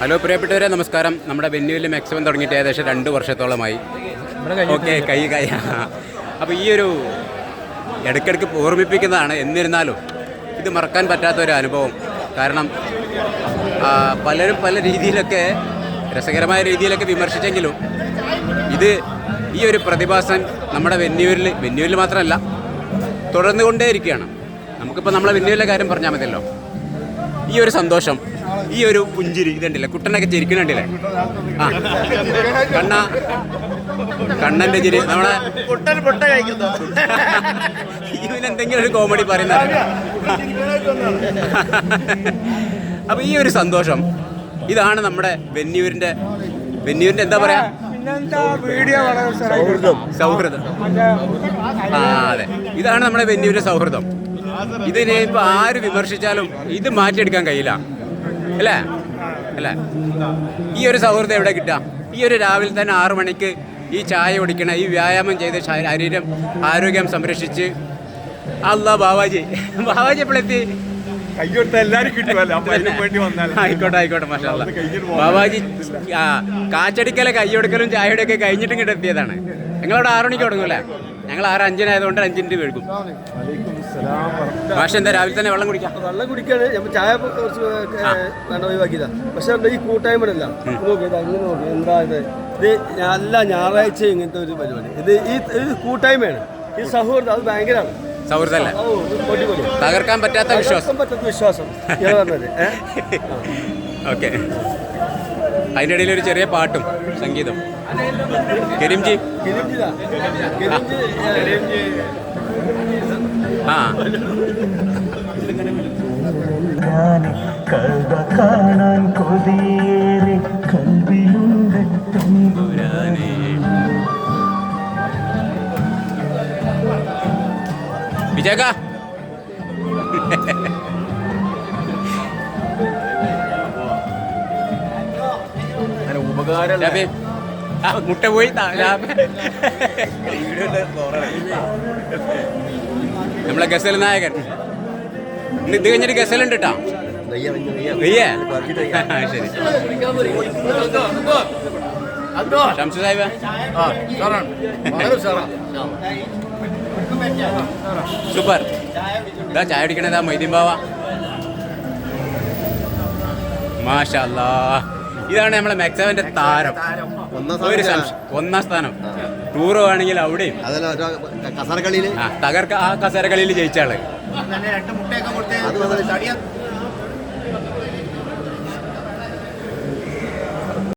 Hello പ്രിയപ്പെട്ടവരെ നമസ്കാരം. നമ്മുടെ വെന്യൂവിൽ മാക്സിമം തുടങ്ങിയിട്ട് ഏകദേശം രണ്ട് വർഷത്തോളമായി. ഓക്കെ കൈ. കൈ അപ്പോൾ ഈ ഒരു ഇടയ്ക്കിടയ്ക്ക് ഓർമ്മിപ്പിക്കുന്നതാണ് എന്നിരുന്നാലും ഇത് മറക്കാൻ പറ്റാത്ത ഒരു അനുഭവം. കാരണം പലരും പല രീതിയിലൊക്കെ രസകരമായ രീതിയിലൊക്കെ വിമർശിച്ചെങ്കിലും ഇത് ഈ ഒരു പ്രതിഭാസം നമ്മുടെ വെന്യൂരിൽ വെന്യൂരിൽ മാത്രമല്ല തുടർന്നു കൊണ്ടേയിരിക്കുകയാണ് നമുക്കിപ്പോൾ നമ്മളെ വെന്യൂരിലെ കാര്യം പറഞ്ഞാൽ മതിയല്ലോ. ഈ ഒരു സന്തോഷം ഈ ഒരു പുഞ്ചിരി ഇതുണ്ടല്ലേ? കുട്ടനൊക്കെ ചിരിക്കണുണ്ടല്ലേ ആ. കണ്ണ. കണ്ണന്റെ ചിരി. നമ്മളെ ഇവനെന്തെങ്കിലും ഒരു കോമഡി പറയുന്ന അപ്പൊ ഈ ഒരു സന്തോഷം ഇതാണ് നമ്മുടെ വെന്നിയൂരിന്റെ വെന്നിയൂരിന്റെ എന്താ പറയാ? സൗഹൃദം. ആ അതെ. ഇതാണ് നമ്മുടെ വെന്നിയൂരിന്റെ സൗഹൃദം. ഇതിനെ ഇപ്പൊ ആര് വിമർശിച്ചാലും ഇത് മാറ്റിയെടുക്കാൻ കഴിയില്ല. അല്ലേ? അല്ലേ? ഈ ഒരു സൗഹൃദം എവിടെ കിട്ടാം ഈ ഒരു രാവിലെ തന്നെ ആറു മണിക്ക് ഈ ചായ കുടിക്കണ ഈ വ്യായാമം ചെയ്ത് ശരീരം ആരോഗ്യം സംരക്ഷിച്ച് അല്ല ബാവാജി ബാവാജി എപ്പോഴെത്തി ആയിക്കോട്ടെ ആയിക്കോട്ടെ മാഷാ അല്ലാ. അത് കഴിഞ്ഞിട്ട് പോകാം. ബാബാജി കാച്ചടിക്കലെ കൈയൊടുക്കലും ചായയുടെയൊക്കെ കഴിഞ്ഞിട്ടും ഇങ്ങോട്ട് എത്തിയതാണ്. ഞങ്ങളവിടെ ആറു മണിക്ക് തുടങ്ങൂല്ലേ ഞങ്ങൾ ആറ് അഞ്ചിനായതുകൊണ്ട് അഞ്ചിന്റെ വെഴുക്കും പക്ഷെ എന്താ? രാവിലെ തന്നെ വെള്ളം കുടിക്കാം. വെള്ളം കുടിക്കാണ്. ചായ കുറച്ച് വേണ്ട ഒഴിവാക്കിയതാ. പക്ഷെ എന്താ ഈ കൂട്ടായ്മയല്ല എന്താ ഇത്? ഇത് നല്ല ഞായറാഴ്ച ഇങ്ങനത്തെ ഒരു പരിപാടി. ഇത് ഈ കൂട്ടായ്മയാണ്. ഈ സൗഹൃദം അത് ഭയങ്കരമാണ് സൗഹൃദമല്ലേ. തകർക്കാൻ പറ്റാത്ത വിശ്വാസം. പറ്റാത്ത വിശ്വാസം. ഓക്കെ. അതിന്റെ ഇടയിൽ ഒരു ചെറിയ പാട്ടും സംഗീതം. കരീംജി? ആ. കൽവ കാണാൻ കൊതിയേറെ കൽവിയുണ്ട് വിജയക. ഉപകാരം മുട്ട പോയി. നമ്മളെ ഗസൽ നായകൻ. ഇത് കഴിഞ്ഞിട്ട് ഗസലുണ്ട് കേട്ടോ ശരി ഷംസു സാഹിബ്. സൂപ്പർ. ഇതാ ചായ അടിക്കണതാ മൈദീൻ ബാവ. മാഷാ അല്ലാ. ഇതാണ് നമ്മളെ മെക്സവന്റെ താരം. ഒരു ഒന്നാം സ്ഥാനം. ടൂർ വേണമെങ്കിൽ അവിടെയും. തകർക്ക ആ കസരകളിയിൽ ജയിച്ചാൾ